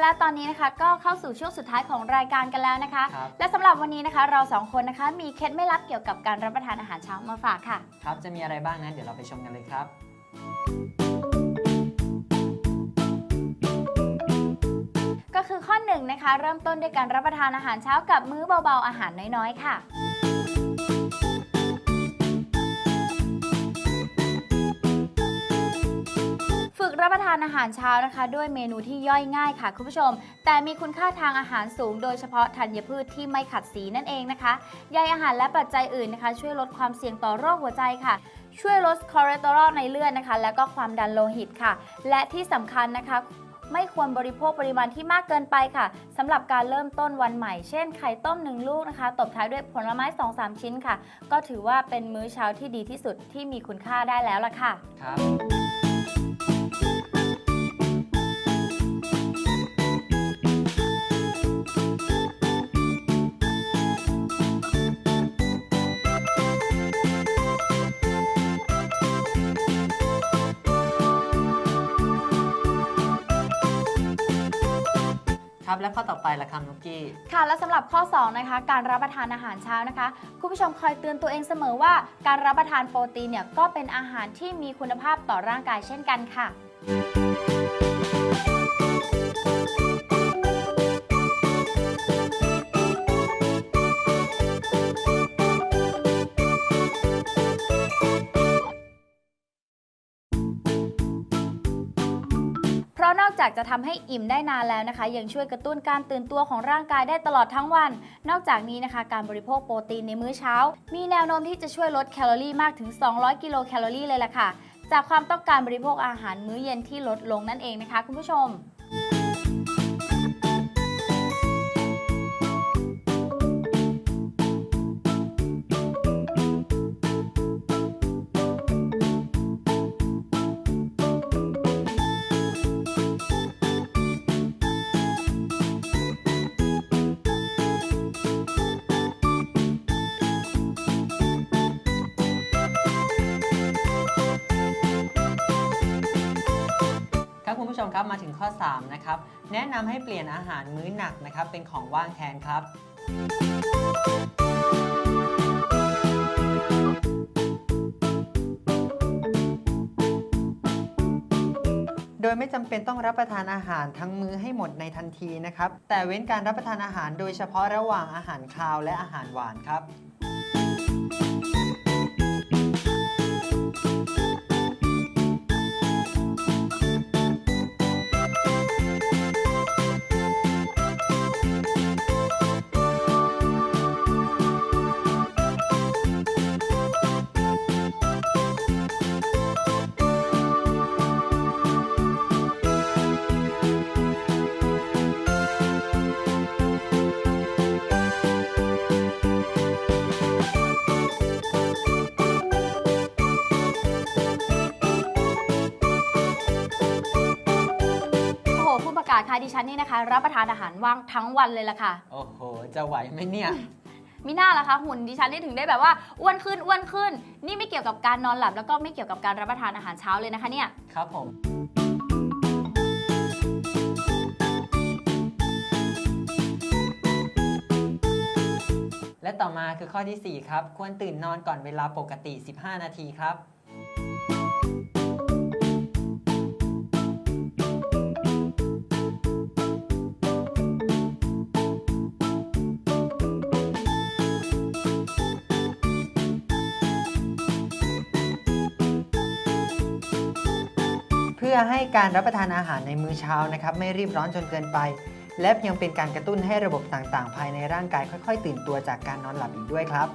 และตอนนี้นะคะก็เข้าสู่ช่วงสุดท้ายของรายการกันแล้วนะคะ ครับ และสำหรับวันนี้นะคะเราสองคนนะคะมีเคล็ดไม่ลับเกี่ยวกับการรับประทานอาหารเช้ามาฝากค่ะ ครับ จะมีอะไรบ้างนั้นเดี๋ยวเราไปชมกันเลยครับ ก็คือข้อหนึ่งนะคะ เริ่มต้นด้วยการรับประทานอาหารเช้ากับมื้อเบาๆอาหารน้อยๆค่ะ รับประทานอาหารเช้านะคะ ด้วยเมนูที่ย่อยง่ายค่ะคุณผู้ชม แต่มีคุณค่าทางอาหารสูง โดยเฉพาะธัญพืชที่ไม่ขัดสีนั่นเองนะคะใยอาหารและปัจจัยอื่นนะคะ ช่วยลดความเสี่ยงต่อโรคหัวใจค่ะช่วยลดคอเลสเตอรอลในเลือดนะคะ แล้วก็ความดันโลหิตค่ะ และที่สำคัญนะคะ ไม่ควรบริโภคปริมาณที่มากเกินไปค่ะสำหรับการเริ่มต้นวันใหม่ เช่นไข่ต้มหนึ่งลูกนะคะ ตบท้ายด้วยผลไม้ 2-3 ชิ้นค่ะ ก็ถือว่าเป็นมื้อเช้าที่ดีที่สุดที่มีคุณค่าได้แล้วล่ะค่ะ ครับ ครับ และข้อต่อไปละครับนุกกี้ ค่ะและสำหรับข้อ2นะคะการรับประทานอาหารเช้านะคะคุณผู้ชมคอยเตือนตัวเองเสมอว่า การรับประทานโปรตีนเนี่ยก็เป็นอาหารที่มีคุณภาพต่อร่างกายเช่นกันค่ะะนอกจากจะทำให้อิ่มได้นานแล้วนะคะ ยังช่วยกระตุ้นการตื่นตัวของร่างกายได้ตลอดทั้งวัน นอกจากนี้นะคะ การบริโภคโปรตีนในมื้อเช้า มีแนวโน้มที่จะช่วยลดแคลอรี่มากถึง 200 กิโลแคลอรี่เลยล่ะค่ะ จากความต้องการบริโภคอาหารมื้อเย็นที่ลดลงนั่นเองนะคะ คุณผู้ชม ผู้ชมครับมาถึงข้อ 3 นะครับ แนะนำให้เปลี่ยนอาหารมื้อหนักนะครับ เป็นของว่างแทนครับ โดยไม่จำเป็นต้องรับประทานอาหารทั้งมื้อให้หมดในทันทีนะครับ แต่เว้นการรับประทานอาหารโดยเฉพาะระหว่างอาหารคาวและอาหารหวานครับ กาศคะดิฉันนี่นะคะ รับประทานอาหารว่างทั้งวันเลยล่ะค่ะ โอ้โห จะไหวไหมเนี่ย มิน่าล่ะคะหุ่นดิฉันนี่ถึงได้แบบว่าอ้วนขึ้นอ้วนขึ้น นี่ไม่เกี่ยวกับการนอนหลับแล้วก็ไม่เกี่ยวกับการรับประทานอาหารเช้าเลยนะคะเนี่ย ครับผม และต่อมาคือข้อทีสี่4 ครับ ควรตื่นนอนก่อนเวลาปกติ 15 นาทีครับ พื่อให้การรับประทานอาหารในมื้อเช้านะครับไม่รีบร้อนจนเกินไป และยังเป็นการกระตุ้นให้ระบบต่างๆ ภายในร่างกายค่อย ๆ ตื่นตัวจากการนอนหลับอีกด้วยครับ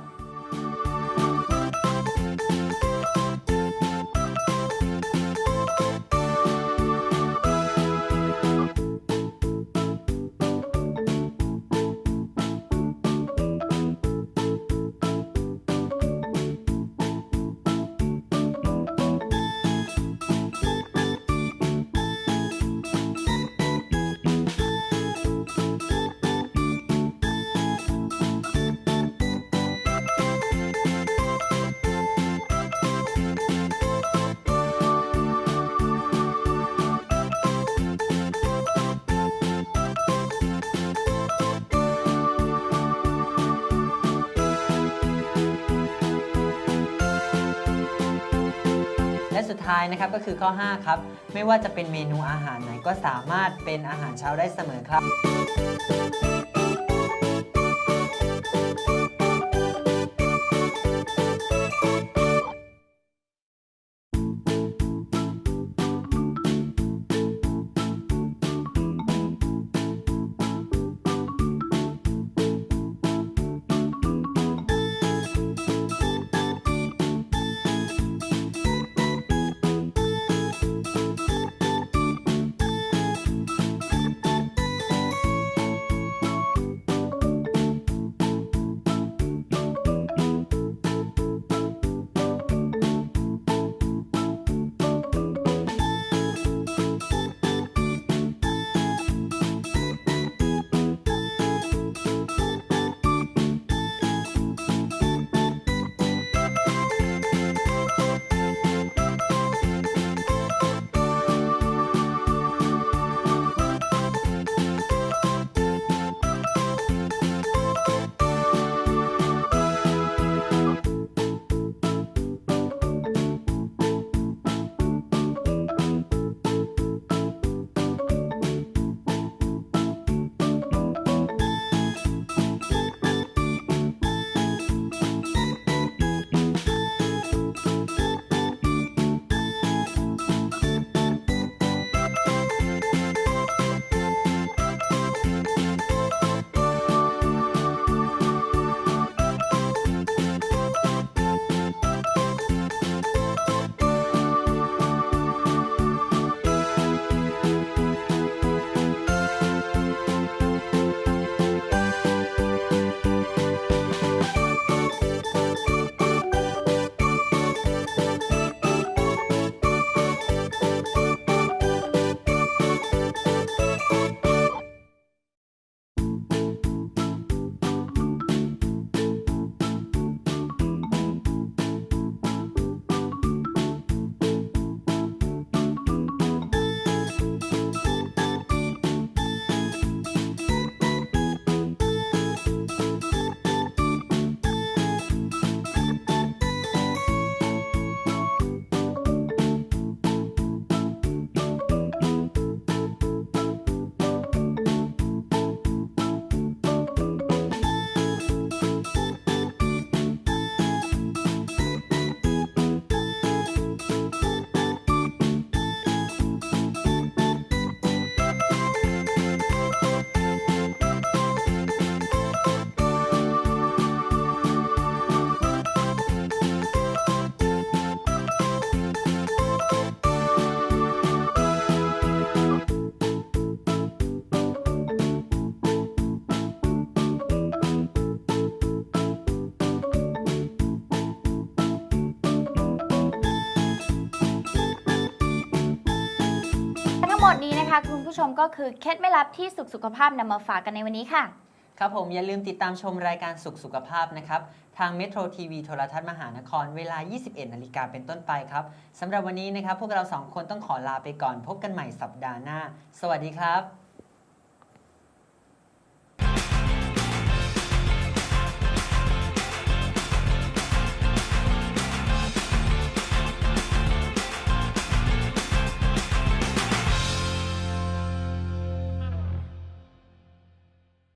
ท้ายนะครับก็คือข้อ 5 ครับ ไม่ว่าจะเป็นเมนูอาหารไหนก็สามารถเป็นอาหารเช้าได้เสมอครับ งหมดนี้นะคะ คุณผู้ชมก็คือเคล็ดไม่ลับที่สุขสุขภาพนำมาฝากกันในวันนี้ค่ะ ครับผมอย่าลืมติดตามชมรายการสุขสุขภาพนะครับ ทางเมโทรทีวีโทรทัศน์มหานครเวลา 21 นาฬิกาเป็นต้นไปครับสำหรับวันนี้นะครับ พวกเราสองคนต้องขอลาไปก่อนพบกันใหม่สัปดาห์หน้า สวัสดีครับ